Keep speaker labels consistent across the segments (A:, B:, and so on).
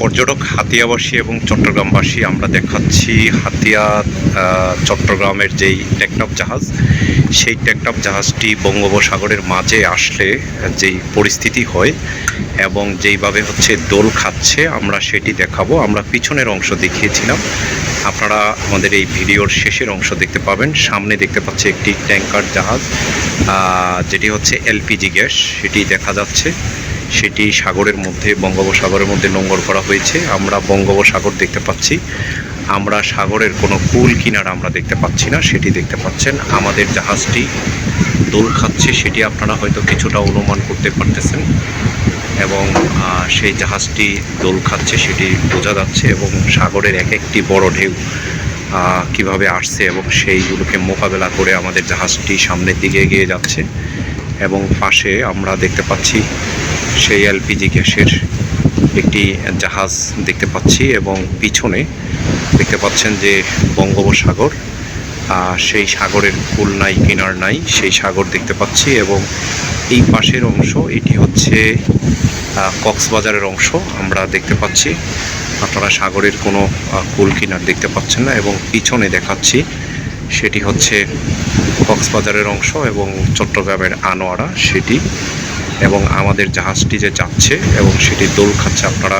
A: পর্যটক হাতিয়াবাসী এবং চট্টগ্রামবাসী, আমরা দেখাচ্ছি হাতিয়া চট্টগ্রামের যেই টেকনাফ জাহাজ। সেই টেকনাফ জাহাজটি বঙ্গোপসাগরের মাঝে আসলে যেই পরিস্থিতি হয় এবং যেইভাবে হচ্ছে দোল খাচ্ছে, আমরা সেটি দেখাবো। আমরা পিছনের অংশ দেখিয়েছিলাম। আপনারা আমাদের এই ভিডিওর শেষের অংশ দেখতে পাবেন। সামনে দেখতে পাচ্ছি একটি ট্যাঙ্কার জাহাজ যেটি হচ্ছে এলপিজি গ্যাস, সেটি দেখা যাচ্ছে। সেটি সাগরের মধ্যে, বঙ্গোপসাগরের মধ্যে নোঙ্গর করা হয়েছে। আমরা বঙ্গোপসাগর দেখতে পাচ্ছি। আমরা সাগরের কোনো কুল কিনারা আমরা দেখতে পাচ্ছি না, সেটি দেখতে পাচ্ছেন। আমাদের জাহাজটি দোল খাচ্ছে, সেটি আপনারা হয়তো কিছুটা অনুমান করতে পারতেছেন। এবং সেই জাহাজটি দোল খাচ্ছে, সেটি বোঝা যাচ্ছে এবং সাগরের এক একটি বড় ঢেউ কীভাবে আসছে এবং সেইগুলোকে মোকাবেলা করে আমাদের জাহাজটি সামনের দিকে এগিয়ে যাচ্ছে। এবং পাশে আমরা দেখতে পাচ্ছি সেই এলপিজি গ্যাসের একটি জাহাজ দেখতে পাচ্ছি এবং পিছনে দেখতে পাচ্ছেন যে বঙ্গোপসাগর সেই সাগরের কুল নাই, কিনার নাই, সেই সাগর দেখতে পাচ্ছি এবং এই পাশের অংশ, এটি হচ্ছে কক্সবাজারের অংশ আমরা দেখতে পাচ্ছি। আপনারা সাগরের কোনো কুল, কিনার দেখতে পাচ্ছেন না এবং পিছনে দেখাচ্ছি, সেটি হচ্ছে কক্সবাজারের অংশ এবং চট্টগ্রামের আনোয়ারা, সেটি এবং আমাদের জাহাজটি যে যাচ্ছে এবং সেটি দোল খাচ্ছে আপনারা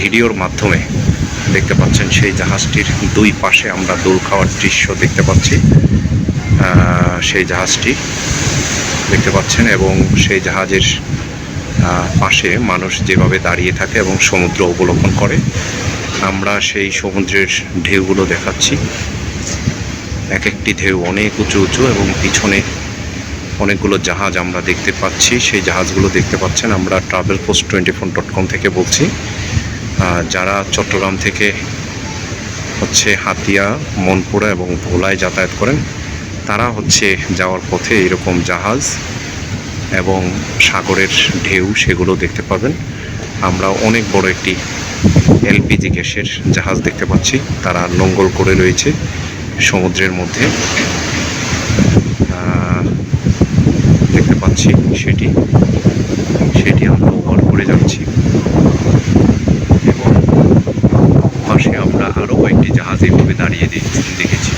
A: ভিডিওর মাধ্যমে দেখতে পাচ্ছেন, সেই জাহাজটির দুই পাশে আমরা দোল খাওয়ার দৃশ্য দেখতে পাচ্ছি। সেই জাহাজটি দেখতে পাচ্ছেন এবং সেই জাহাজের পাশে মানুষ যেভাবে দাঁড়িয়ে থাকে এবং সমুদ্র অবলোকন করে, আমরা সেই সমুদ্রের ঢেউগুলো দেখাচ্ছি। এক একটি ঢেউ অনেক উঁচু উঁচু এবং পিছনে অনেকগুলো জাহাজ আমরা দেখতে পাচ্ছি। সেই জাহাজগুলো দেখতে পাচ্ছেন আমরা travel post twenty four dot com থেকে বলছি। যারা চট্টগ্রাম থেকে হচ্ছে হাতিয়া, মনপুরা এবং ভোলায় যাতায়াত করেন, তারা হচ্ছে যাওয়ার পথে এরকম জাহাজ এবং সাগরের ঢেউ সেগুলো দেখতে পাবেন। আমরা অনেক বড় একটি এলপিজি গ্যাসের জাহাজ দেখতে পাচ্ছি। তারা নোঙ্গল করে রয়েছে সমুদ্রের মধ্যে। পাচ্ছি সেটি সেটি আমরা ওভার করে যাচ্ছি। এবং পাশে আমরা আরও কয়েকটি জাহাজ এইভাবে দাঁড়িয়ে দেখেছি।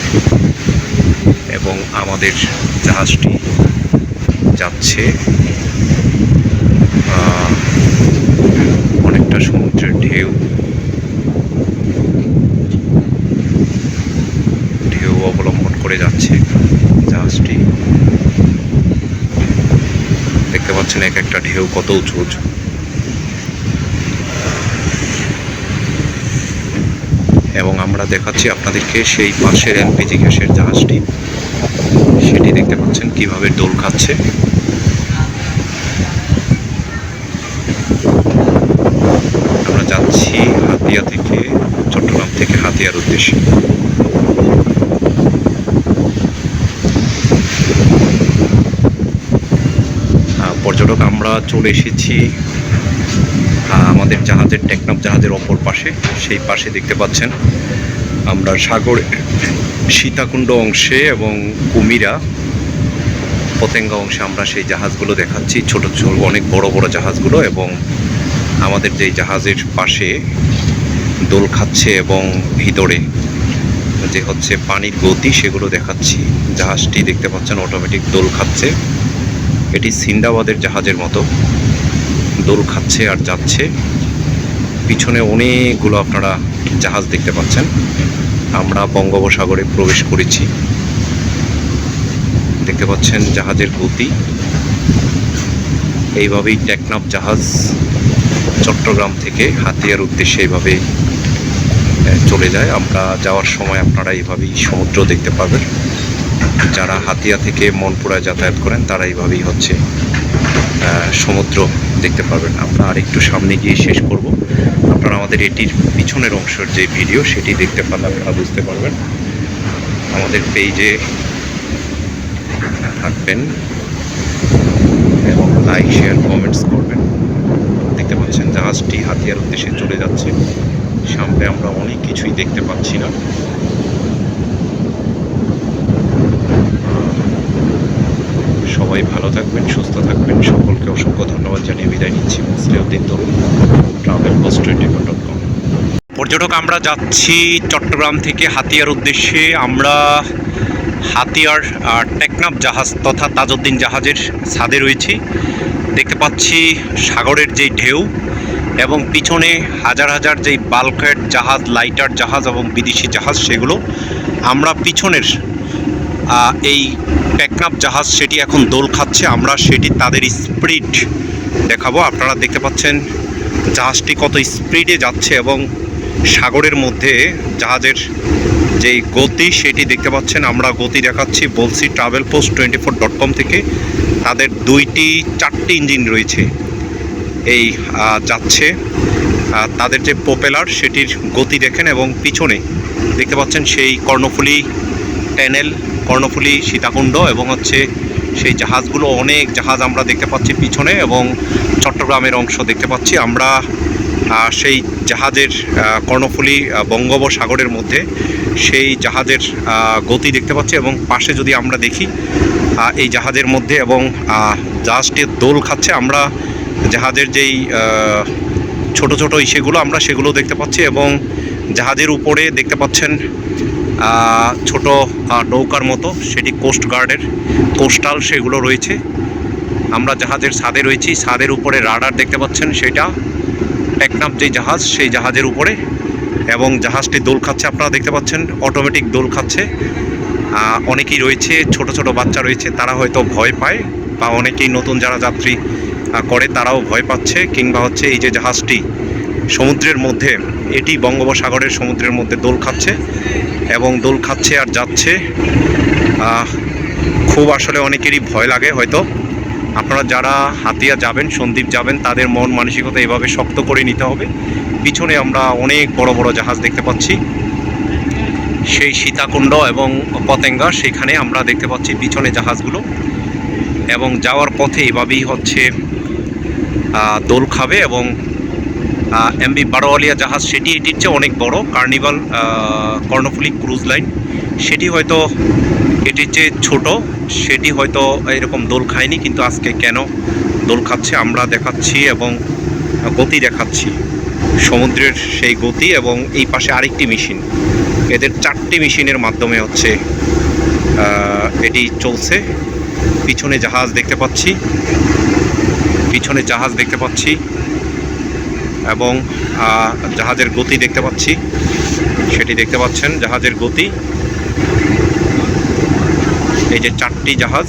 A: এবং আমাদের জাহাজটি যাচ্ছে অনেকটা সমুদ্রের ঢেউ অবলম্বন করে যাচ্ছে জাহাজটি দেখতে পাচ্ছেন এক একটা ঢেউ কত উঁচু উঁচু। এবং আমরা দেখাচ্ছি আপনাদেরকে সেই পাশের এলপিজি গ্যাসের জাহাজটি। সেটি দেখতে পাচ্ছেন কীভাবে দোল খাচ্ছে। আমরা যাচ্ছি হাতিয়া থেকে, চট্টগ্রাম থেকে হাতিয়ার উদ্দেশ্যে। পর্যটক আমরা চলে এসেছি আমাদের জাহাজের, টেকনাফ জাহাজের অপর পাশে। সেই পাশে দেখতে পাচ্ছেন আমরা সাগর, সীতাকুণ্ড অংশে এবং কুমিরা পতেঙ্গা অংশে আমরা সেই জাহাজগুলো দেখাচ্ছি। ছোট ছোট, অনেক বড় বড় জাহাজগুলো এবং আমাদের যেই জাহাজের পাশে দোল খাচ্ছে এবং ভিতরে যে হচ্ছে পানির গতি, সেগুলো দেখাচ্ছি। জাহাজটি দেখতে পাচ্ছেন অটোমেটিক দোল খাচ্ছে। এটি সিন্দাবাদের জাহাজের মতো। দোল খাচ্ছে আর যাচ্ছে। পিছনে অনেকগুলো আপনারা জাহাজ দেখতে পাচ্ছেন। আমরা বঙ্গোপসাগরে প্রবেশ করেছি। দেখতে পাচ্ছেন জাহাজের গতি। এইভাবেই টেকনাফ জাহাজ চট্টগ্রাম থেকে হাতিয়ার উদ্দেশ্যে এইভাবেই আহ, চলে যায়। আমরা যাওয়ার সময় আপনারা এইভাবেই সমুদ্র দেখতে পাবেন। যারা হাতিয়া থেকে মনপুরা যাতায়াত করেন, তারা এইভাবেই হচ্ছে সমুদ্র দেখতে পাবেন আমরা আরেকটু সামনে গিয়ে শেষ করব। আপনারা আমাদের এটির পিছনের অংশের যে ভিডিও, সেটি দেখতে পারলে আপনারা বুঝতে পারবেন। আমাদের পেজে থাকবেন এবং লাইক, শেয়ার, কমেন্টস করবেন। দেখতে পাচ্ছেন জাহাজটি হাতিয়ার উদ্দেশ্যে চলে যাচ্ছে। সামনে আমরা অনেক কিছুই দেখতে পাচ্ছি না। সবাই ভালো থাকবেন সুস্থ থাকবেন। সকলকে অসংখ্য ধন্যবাদ জানিয়ে বিদায় নিচ্ছি। Musliuddin Tarun travel post twenty four dot com পর্যটক আমরা যাচ্ছি চট্টগ্রাম থেকে হাতিয়ার উদ্দেশ্যে। আমরা হাতিয়ার আহ, টেকনাফ জাহাজ তথা তাজউদ্দিন জাহাজের ছাদে রয়েছি। দেখতে পাচ্ছি সাগরের যেই ঢেউ এবং পিছনে হাজার হাজার যেই বাল্কহেড জাহাজ লাইটার জাহাজ এবং বিদেশি জাহাজ সেগুলো আমরা পিছনের এই টেকনাফ জাহাজ সেটি এখন দোল খাচ্ছে। আমরা সেটি তাদের স্পিড দেখাবো। আপনারা দেখতে পাচ্ছেন জাহাজটি কত স্পিডে যাচ্ছে এবং সাগরের মধ্যে জাহাজের যেই গতি সেটি দেখতে পাচ্ছেন। আমরা গতি দেখাচ্ছি বলছি travel post twenty four dot com থেকে। তাদের দুইটি, চারটি ইঞ্জিন রয়েছে। এই যাচ্ছে। তাদের যে প্রোপেলার সেটির গতি দেখেন এবং পিছনে দেখতে পাচ্ছেন সেই কর্ণফুলী ট্যানেল কর্ণফুলী সীতাকুণ্ড এবং হচ্ছে সেই জাহাজগুলো অনেক জাহাজ আমরা দেখতে পাচ্ছি পিছনে এবং চট্টগ্রামের অংশ দেখতে পাচ্ছি। আমরা সেই জাহাজের কর্ণফুলী বঙ্গোপসাগরের মধ্যে সেই জাহাজের গতি দেখতে পাচ্ছি এবং পাশে যদি আমরা দেখি এই জাহাজের মধ্যে এবং আহ, জাহাজটি দোল খাচ্ছে আমরা জাহাজের যেই ছোট ছোট ইসেগুলো আমরা সেগুলো দেখতে পাচ্ছি এবং জাহাজের উপরে দেখতে পাচ্ছেন ছোট নৌকার মতো, সেটি কোস্ট গার্ডের কোস্টাল সেগুলো রয়েছে। আমরা জাহাজের ছাদে রয়েছি। ছাদের উপরে রাডার দেখতে পাচ্ছেন, সেটা টেকনাফ যে জাহাজ, সেই জাহাজের উপরে। এবং জাহাজটি দোল খাচ্ছে, আপনারা দেখতে পাচ্ছেন অটোমেটিক দোল খাচ্ছে। অনেকেই রয়েছে, ছোট ছোট বাচ্চা রয়েছে, তারা হয়তো ভয় পায়, বা অনেকেই নতুন যারা যাত্রী করে, তারাও ভয় পাচ্ছে, কিংবা হচ্ছে এই যে জাহাজটি সমুদ্রের মধ্যে, এটি বঙ্গোপসাগরের সমুদ্রের মধ্যে দোল খাচ্ছে এবং দোল খাচ্ছে আর যাচ্ছে। খুব আসলে অনেকেরই ভয় লাগে হয়তো। আপনারা যারা হাতিয়া যাবেন, সন্দীপ যাবেন, তাদের মন মানসিকতা এভাবে শক্ত করে নিতে হবে। পিছনে আমরা অনেক বড় বড় জাহাজ দেখতে পাচ্ছি। সেই সীতাকুণ্ড এবং পতেঙ্গা, সেখানে আমরা দেখতে পাচ্ছি পিছনে জাহাজগুলো। এবং যাওয়ার পথে এভাবেই হচ্ছে দোল খাবে এবং এমবি বারোয়ালিয়া জাহাজ, সেটি এটির চেয়ে অনেক বড়, কার্নিভাল কর্ণফুলী ক্রুজ লাইন। সেটি হয়তো এটির চেয়ে ছোট, সেটি হয়তো এরকম দোল খায়নি, কিন্তু আজকে কেন দোল খাচ্ছে, আমরা দেখাচ্ছি এবং গতি দেখাচ্ছি। সমুদ্রের সেই গতি এবং এই পাশে আরেকটি মেশিন। এদের চারটি মেশিনের মাধ্যমে হচ্ছে এটি চলছে। পিছনে জাহাজ দেখতে পাচ্ছি, পিছনে জাহাজ দেখতে পাচ্ছি। এবং জাহাজের গতি দেখতে পাচ্ছি। সেটি দেখতে পাচ্ছেন, জাহাজের গতি। এই যে চারটি জাহাজ,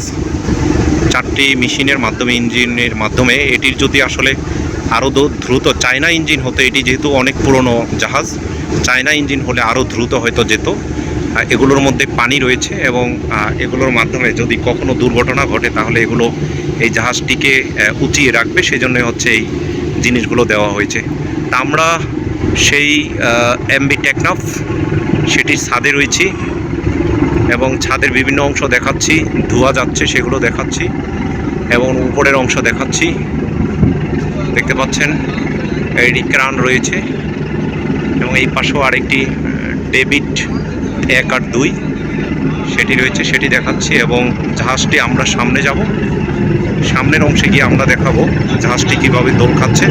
A: চারটি মেশিনের মাধ্যমে, ইঞ্জিনের মাধ্যমে, এটির যদি আসলে আরও দ্রুত, চায়না ইঞ্জিন হতো এটি যেহেতু অনেক পুরনো জাহাজ, চায়না ইঞ্জিন হলে আরও দ্রুত হয়তো যেত। এগুলোর মধ্যে পানি রয়েছে এবং এগুলোর মাধ্যমে যদি কখনো দুর্ঘটনা ঘটে, তাহলে এগুলো এই জাহাজটিকে উঁচিয়ে রাখবে। সেজন্য হচ্ছে এই জিনিসগুলো দেওয়া হয়েছে। তা আমরা সেই এমবি টেকনাফ সেটির ছাদে রয়েছি এবং ছাদের বিভিন্ন অংশ দেখাচ্ছি, ধোয়া যাচ্ছে সেগুলো দেখাচ্ছি এবং উপরের অংশ দেখাচ্ছি। দেখতে পাচ্ছেন এডি ক্রান রয়েছে এবং এই পাশেও আরেকটি ডেভিড এক আর দুই, সেটি রয়েছে, সেটি দেখাচ্ছি এবং জাহাজটি আমরা সামনে যাব। সামনের অংশে গিয়ে আমরা দেখাবো জাহাজটি কীভাবে দোল খাচ্ছে।